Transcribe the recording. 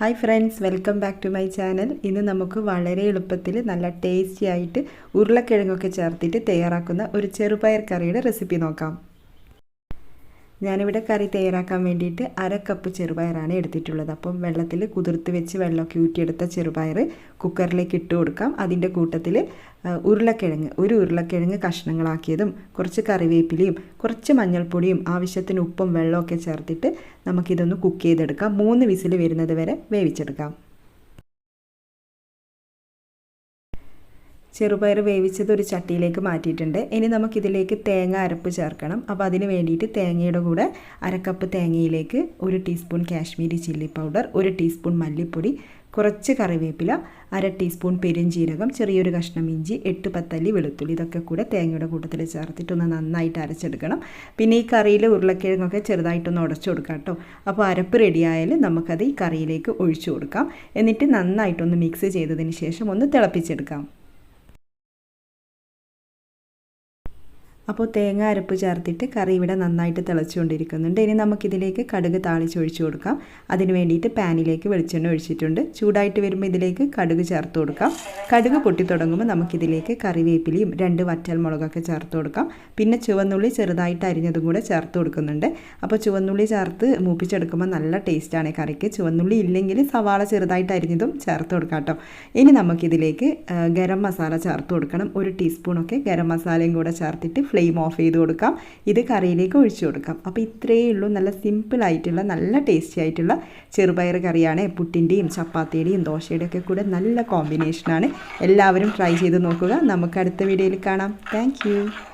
Hi friends welcome back to my channel ഇന്ന് നമുക്ക് വളരെ എളുപ്പത്തിൽ നല്ല ടേസ്റ്റി ആയിട്ട് ഉരുളക്കിഴങ്ങൊക്കെ ചേർത്തിട്ട് തയ്യാറാക്കുന്ന ഒരു ചെറുപയർ കറിയുടെ റെസിപ്പി നോക്കാം. ഞാനിവിടെ കറി തയ്യാറാക്കാൻ വേണ്ടിയിട്ട് അര കപ്പ് ചെറുപയറാണ് എടുത്തിട്ടുള്ളത്. അപ്പം വെള്ളത്തിൽ കുതിർത്ത് വെച്ച് വെള്ളമൊക്കെ ഊറ്റിയെടുത്ത ചെറുപയർ കുക്കറിലേക്ക് ഇട്ട് കൊടുക്കാം. അതിന്റെ കൂട്ടത്തിൽ ഉരുളക്കിഴങ്ങ് ഒരു ഉരുളക്കിഴങ്ങ് കഷ്ണങ്ങളാക്കിയതും കുറച്ച് കറിവേപ്പിലയും കുറച്ച് മഞ്ഞൾപ്പൊടിയും ആവശ്യത്തിന് ഉപ്പും വെള്ളമൊക്കെ ചേർത്തിട്ട് നമുക്കിതൊന്ന് കുക്ക് ചെയ്തെടുക്കാം. മൂന്ന് വിസിൽ വരുന്നത് വരെ വേവിച്ചെടുക്കാം. ചെറുപയർ വേവിച്ചത് ഒരു ചട്ടിയിലേക്ക് മാറ്റിയിട്ടുണ്ട്. ഇനി നമുക്കിതിലേക്ക് തേങ്ങ അരപ്പ് ചേർക്കണം. അപ്പോൾ അതിന് വേണ്ടിയിട്ട് തേങ്ങയുടെ കൂടെ അരക്കപ്പ് തേങ്ങയിലേക്ക് ഒരു ടീസ്പൂൺ കാശ്മീരി ചില്ലി പൗഡർ ഒരു ടീസ്പൂൺ മല്ലിപ്പൊടി കുറച്ച് കറിവേപ്പില അര ടീസ്പൂൺ പെരുംജീരകം ചെറിയൊരു കഷ്ണം ഇഞ്ചി എട്ട് പത്തല്ലി വെളുത്തുള്ളി ഇതൊക്കെ കൂടെ തേങ്ങയുടെ കൂട്ടത്തിൽ ചേർത്തിട്ടൊന്ന് നന്നായിട്ട് അരച്ചെടുക്കണം. പിന്നെ ഈ കറിയിൽ ഉരുളക്കിഴങ്ങൊക്കെ ചെറുതായിട്ടൊന്ന് ഉടച്ചു കൊടുക്കാം കേട്ടോ. അപ്പോൾ അരപ്പ് റെഡിയായാൽ നമുക്കത് ഈ കറിയിലേക്ക് ഒഴിച്ചു കൊടുക്കാം. എന്നിട്ട് നന്നായിട്ടൊന്ന് മിക്സ് ചെയ്തതിന് ശേഷം ഒന്ന് തിളപ്പിച്ചെടുക്കാം. അപ്പോൾ തേങ്ങ അരപ്പ് ചേർത്തിട്ട് കറി ഇവിടെ നന്നായിട്ട് തിളച്ചുകൊണ്ടിരിക്കുന്നുണ്ട്. ഇനി നമുക്കിതിലേക്ക് കടുക് താളിച്ചൊഴിച്ച് കൊടുക്കാം. അതിന് വേണ്ടിയിട്ട് പാനിലേക്ക് വെളിച്ചെണ്ണ ഒഴിച്ചിട്ടുണ്ട്. ചൂടായിട്ട് വരുമ്പോൾ ഇതിലേക്ക് കടുക് ചേർത്ത് കൊടുക്കാം. കടുക് പൊട്ടി തുടങ്ങുമ്പോൾ നമുക്കിതിലേക്ക് കറിവേപ്പിലയും രണ്ട് വറ്റൽ മുളകൊക്കെ ചേർത്ത് കൊടുക്കാം. പിന്നെ ചുവന്നുള്ളി ചെറുതായിട്ട് അരിഞ്ഞതും കൂടെ ചേർത്ത് കൊടുക്കുന്നുണ്ട്. അപ്പോൾ ചുവന്നുള്ളി ചേർത്ത് മൂപ്പിച്ചെടുക്കുമ്പോൾ നല്ല ടേസ്റ്റാണ് കറിക്ക്. ചുവന്നുള്ളി ഇല്ലെങ്കിൽ സവാള ചെറുതായിട്ട് അരിഞ്ഞതും ചേർത്ത് കൊടുക്കാം കേട്ടോ. ഇനി നമുക്കിതിലേക്ക് ഗരം മസാല ചേർത്ത് കൊടുക്കണം. ഒരു ടീസ്പൂണൊക്കെ ഗരം മസാലയും കൂടെ ചേർത്തിട്ട് ഫ്ലെയിം ഓഫ് ചെയ്ത് കൊടുക്കാം. ഇത് കറിയിലേക്ക് ഒഴിച്ചു കൊടുക്കാം. അപ്പോൾ ഇത്രയേ ഉള്ളൂ. നല്ല സിമ്പിൾ ആയിട്ടുള്ള നല്ല ടേസ്റ്റി ആയിട്ടുള്ള ചെറുപയർ കറിയാണ്. പുട്ടിന്റെയും ചപ്പാത്തിയുടെയും ദോശയുടെയൊക്കെ കൂടെ നല്ല കോമ്പിനേഷനാണ് എല്ലാവരും ട്രൈ ചെയ്ത് നോക്കുക. നമുക്ക് അടുത്ത വീഡിയോയിൽ കാണാം. താങ്ക്